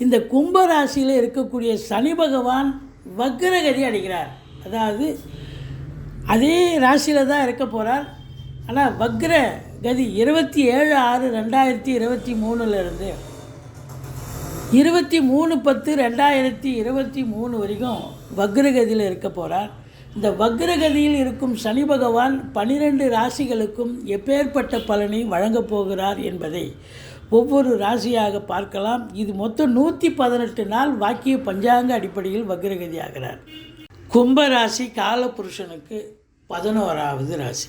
இந்த கும்பராசியில் இருக்கக்கூடிய சனி பகவான் வக்ரகதி அடைகிறார். அதாவது அதே ராசியில் தான் இருக்க போகிறார் ஆனால் வக்ர கதி இருபத்தி ஏழு ஆறு ரெண்டாயிரத்தி இருபத்தி மூணுலேருந்து இருபத்தி மூணு பத்து ரெண்டாயிரத்தி இருபத்தி மூணு வரைக்கும் வக்ரகதியில் இருக்க போகிறார் இந்த வக்ரகதியில் இருக்கும் சனி பகவான் பனிரெண்டு ராசிகளுக்கும் எப்பேற்பட்ட பலனை வழங்கப் போகிறார் என்பதை ஒவ்வொரு ராசியாக பார்க்கலாம். இது மொத்தம் நூற்றி பதினெட்டு நாள் வாக்கிய பஞ்சாங்க அடிப்படையில் வக்ரகதி ஆகிறார். கும்பராசி காலபுருஷனுக்கு பதினோராவது ராசி.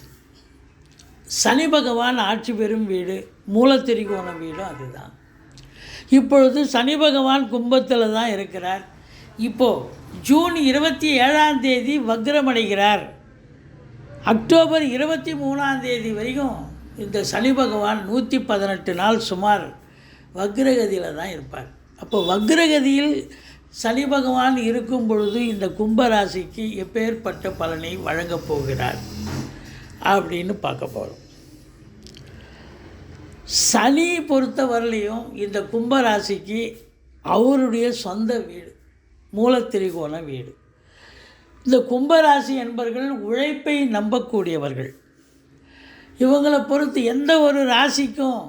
சனி பகவான் ஆட்சி பெறும் வீடு மூலத்திரிகோண வீடும் அதுதான். இப்பொழுது சனி பகவான் கும்பத்தில் தான் இருக்கிறார். இப்போது ஜூன் இருபத்தி ஏழாம் தேதி வக்ரமடைகிறார். அக்டோபர் இருபத்தி மூணாம் தேதி வரைக்கும் இந்த சனி பகவான் நூற்றி பதினெட்டு நாள் சுமார் வக்ரகதியில் தான் இருப்பார். அப்போ வக்ரகதியில் சனி பகவான் இருக்கும் பொழுது இந்த கும்பராசிக்கு எப்பேற்பட்ட பலனை வழங்கப் போகிறார் அப்படின்னு பார்க்க போகிறோம் சனி பொறுத்தவரையிலையும் இந்த கும்பராசிக்கு அவருடைய சொந்த வீடு மூலத்திரிகோண வீடு. இந்த கும்பராசி என்பவர்கள் உழைப்பை நம்பக்கூடியவர்கள். இவங்களை பொறுத்து எந்த ஒரு ராசிக்கும்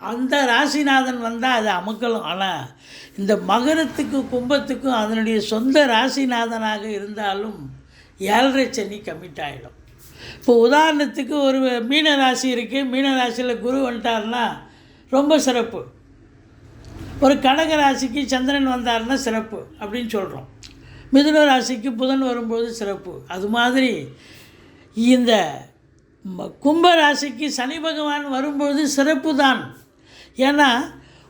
அந்த ராசிநாதன் வந்தால் அது அமுக்கலும். ஆனால் இந்த மகரத்துக்கும் கும்பத்துக்கும் அதனுடைய சொந்த ராசிநாதனாக இருந்தாலும் ஏழரை சனி கமிட் ஆகிடும் இப்போ உதாரணத்துக்கு ஒரு மீன ராசி இருக்குது மீன ராசியில் குரு வந்துட்டார்னா ரொம்ப சிறப்பு. ஒரு கடக ராசிக்கு சந்திரன் வந்தார்னா சிறப்பு அப்படின்னு சொல்கிறோம் மிதுன ராசிக்கு புதன் வரும்போது சிறப்பு. அது மாதிரி இந்த கும்பராசிக்கு சனி பகவான் வரும்பொழுது சிறப்பு தான் ஏன்னா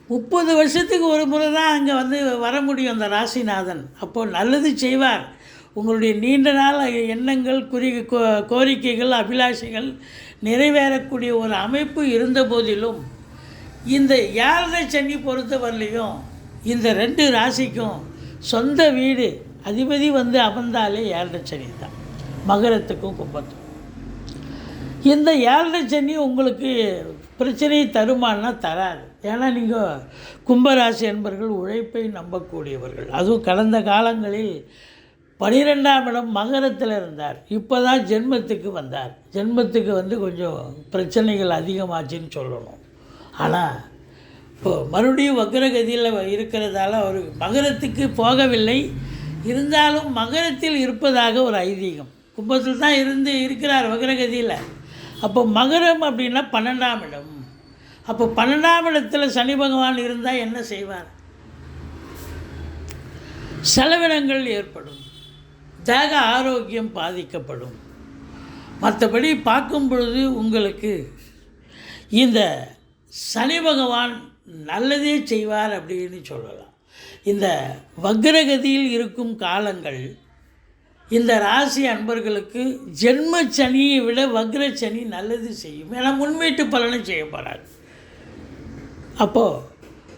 முப்பது வருஷத்துக்கு ஒரு முறை தான் அங்கே வந்து வர முடியும் அந்த ராசிநாதன். அப்போது நல்லது செய்வார். உங்களுடைய நீண்ட நாள் எண்ணங்கள் குறி கோ- கோரிக்கைகள் அபிலாஷைகள் நிறைவேறக்கூடிய ஒரு அமைப்பு இருந்த போதிலும் இந்த ஏழரை சனி பொறுத்தவரையிலையும் இந்த ரெண்டு ராசிக்கும் சொந்த வீடு அதிபதி வந்து அமர்ந்தாலே ஏழரை சனி தான். மகரத்துக்கும் கும்பத்துக்கும். இந்த ஏழரை சனி உங்களுக்கு பிரச்சனையை தருமான்னா தராது. ஏன்னா நீங்கள் கும்பராசி என்பவர்கள் உழைப்பை நம்பக்கூடியவர்கள். அதுவும் கடந்த காலங்களில் பனிரெண்டாம் இடம் மகரத்தில் இருந்தார். இப்போ தான் ஜென்மத்துக்கு வந்தார். ஜென்மத்துக்கு வந்து கொஞ்சம் பிரச்சனைகள் அதிகமாச்சுன்னு சொல்லணும். ஆனால் இப்போ மறுபடியும் வக்ரகதியில் இருக்கிறதால அவர் மகரத்துக்கு போகவில்லை. இருந்தாலும் மகரத்தில் இருப்பதாக ஒரு ஐதீகம். கும்பத்தில் தான் இருந்து இருக்கிறார் வக்ரகதியில். அப்போ மகரம் அப்படின்னா பன்னெண்டாம் இடம். அப்போ பன்னெண்டாம் இடத்துல சனி பகவான் இருந்தால் என்ன செய்வார்? செலவினங்கள் ஏற்படும். தேக ஆரோக்கியம் பாதிக்கப்படும். மற்றபடி பார்க்கும் பொழுது உங்களுக்கு இந்த சனி பகவான் நல்லதே செய்வார் அப்படின்னு சொல்லலாம். இந்த வக்ரகதியில் இருக்கும் காலங்கள் இந்த ராசி அன்பர்களுக்கு ஜென்ம சனியை விட வக்ர சனி நல்லது செய்யும். ஏன்னா முன்வீட்டு பலனும் செய்ய அப்போது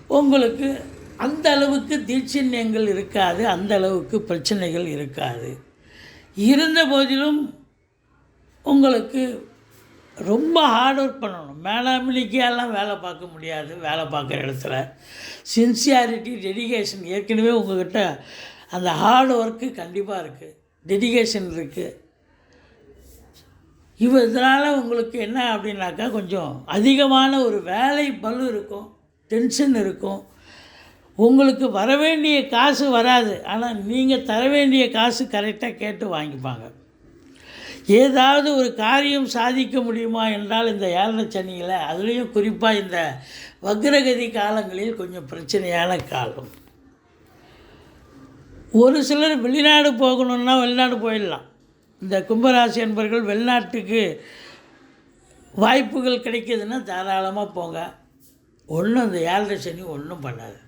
உங்களுக்கு அந்த அளவுக்கு தீட்சண்யங்கள் இருக்காது அந்த அளவுக்கு பிரச்சனைகள் இருக்காது. இருந்த போதிலும் உங்களுக்கு ரொம்ப ஹார்ட் ஒர்க் பண்ணணும். மேலாமிலிக்கையெல்லாம் வேலை பார்க்க முடியாது வேலை பார்க்குற இடத்துல. சின்சியாரிட்டி டெடிகேஷன் ஏற்கனவே உங்கள்கிட்ட அந்த ஹார்ட் ஒர்க்கு கண்டிப்பாக இருக்குது டெடிகேஷன் இருக்குது இவ இதனால் உங்களுக்கு என்ன அப்படின்னாக்கா கொஞ்சம் அதிகமான ஒரு வேலை பளு இருக்கும் டென்ஷன் இருக்கும். உங்களுக்கு வர வேண்டிய காசு வராது ஆனால் நீங்கள் தர வேண்டிய காசு கரெக்டாக கேட்டு வாங்கிப்பாங்க. ஏதாவது ஒரு காரியம் சாதிக்க முடியுமா என்றால் இந்த ஏழரை சனியில் அதுலேயும் குறிப்பாக இந்த வக்ரகதி காலங்களில் கொஞ்சம் பிரச்சனையான காலம். ஒரு சிலர் வெளிநாடு போகணுன்னா வெளிநாடு போயிடலாம். இந்த கும்பராசி என்பர்கள் வெளிநாட்டுக்கு வாய்ப்புகள் கிடைக்கிதுன்னா தாராளமாக போங்க. ஒன்றும் இந்த ஏழரை சனி ஒன்றும் பண்ணாது.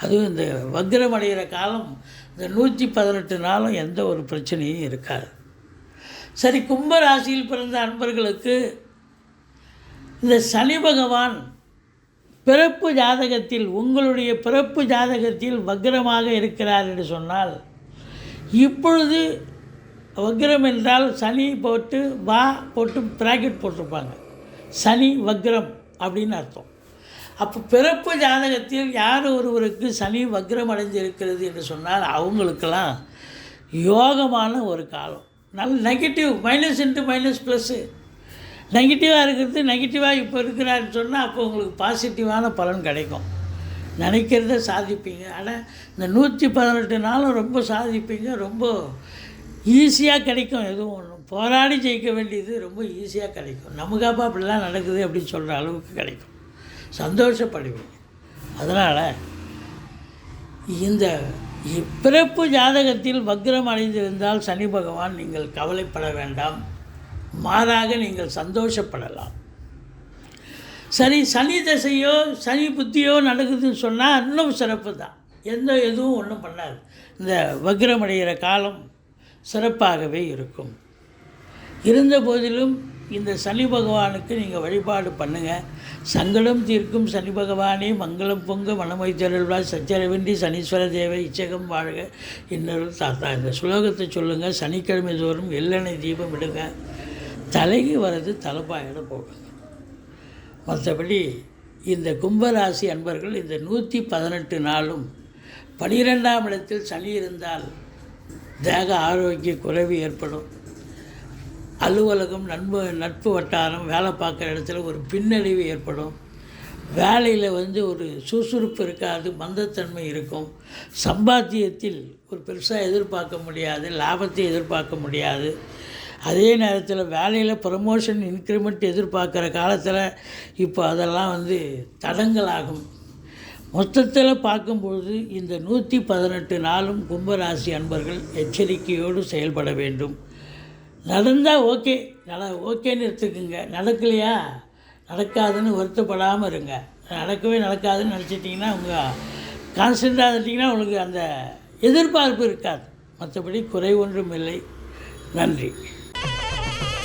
அதுவும் இந்த வக்ரம் அடைகிற காலம் இந்த நூற்றி பதினெட்டு நாளும் எந்த ஒரு பிரச்சனையும் இருக்காது. சரி கும்பராசியில் பிறந்த அன்பர்களுக்கு இந்த சனி பகவான் பிறப்பு ஜாதகத்தில் உங்களுடைய பிறப்பு ஜாதகத்தில் வக்ரமாக இருக்கிறார் என்று சொன்னால் இப்பொழுது வக்ரம் என்றால் சனி போட்டு வா போட்டு பிராக்கெட் போட்டிருப்பாங்க. சனி வக்ரம் அப்படின்னு அர்த்தம். அப்போ பிறப்பு ஜாதகத்தில் யார் ஒருவருக்கு சனி வக்ரம் அடைஞ்சிருக்கிறது என்று சொன்னால் அவங்களுக்கெல்லாம் யோகமான ஒரு காலம். நல்ல negative minus into minus plus நெகட்டிவாக இருக்கிறது நெகட்டிவாக இப்போ இருக்கிறாருன்னு சொன்னால் அப்போ உங்களுக்கு பாசிட்டிவான பலன் கிடைக்கும். நினைக்கிறத சாதிப்பீங்க. ஆனால் இந்த நூற்றி பதினெட்டு நாளும் ரொம்ப சாதிப்பீங்க. ரொம்ப ஈஸியாக கிடைக்கும். எதுவும் ஒன்றும் போராடி ஜெயிக்க வேண்டியது ரொம்ப ஈஸியாக கிடைக்கும். நமக்காப்பா அப்படிலாம் நடக்குது அப்படின்னு சொல்கிற அளவுக்கு கிடைக்கும். சந்தோஷப்படுவீங்க. அதனால் இந்த பிறப்பு ஜாதகத்தில் வக்ரம் அடைந்திருந்தால் சனி பகவான் நீங்கள் கவலைப்பட வேண்டாம். மாறாக நீங்கள் சந்தோஷப்படலாம். சரி சனி தசையோ சனி புத்தியோ நடக்குதுன்னு சொன்னால் இன்னும் சிறப்பு தான் எந்த எதுவும் ஒன்றும் பண்ணாது. இந்த வக்ரமடைகிற காலம் சிறப்பாகவே இருக்கும். இருந்த போதிலும் இந்த சனி பகவானுக்கு நீங்கள் வழிபாடு பண்ணுங்கள் சங்கடம் தீர்க்கும் சனி பகவானே மங்களம் பொங்க மனமை திரள்வாய் சச்சரவின்றி சனீஸ்வர தேவை இச்சகம் வாழ்க. இன்னொரு தாத்தா இந்த ஸ்லோகத்தை சொல்லுங்கள் சனிக்கிழமை தோறும் எள்ளெண்ணெய் தீபம் விடுங்க தலைக்கு வர்றது தலைப்பாயிட போடுங்க மற்றபடி இந்த கும்பராசி அன்பர்கள் இந்த நூற்றி பதினெட்டு நாளும் பனிரெண்டாம் இடத்தில் சனி இருந்தால் தேக ஆரோக்கிய குறைவு ஏற்படும். அலுவலகம் நண்பு நட்பு வட்டாரம் வேலை பார்க்குற இடத்துல ஒரு பின்னடைவு ஏற்படும். வேலையில் வந்து ஒரு சுறுசுறுப்பு இருக்காது மந்தத்தன்மை இருக்கும். சம்பாத்தியத்தில் ஒரு பெருசாக எதிர்பார்க்க முடியாது லாபத்தை எதிர்பார்க்க முடியாது. அதே நேரத்தில் வேலையில் ப்ரமோஷன் இன்க்ரிமெண்ட் எதிர்பார்க்குற காலத்தில் இப்போ அதெல்லாம் வந்து தடங்களாகும் மொத்தத்தில் பார்க்கும்பொழுது இந்த நூற்றி பதினெட்டு நாளும் கும்பராசி அன்பர்கள் எச்சரிக்கையோடு செயல்பட வேண்டும். நடந்தால் ஓகே. நட ஓகேன்னு எடுத்துக்குங்க. நடக்கலையா? நடக்காதுன்னு வருத்தப்படாமல் இருங்க. நடக்கவே நடக்காதுன்னு நினச்சிட்டிங்கன்னா உங்கள் கான்ஸ்டண்ட்டாக இருந்தீங்கன்னா உங்களுக்கு அந்த எதிர்பார்ப்பு இருக்காது. மற்றபடி குறை ஒன்றும் இல்லை. நன்றி.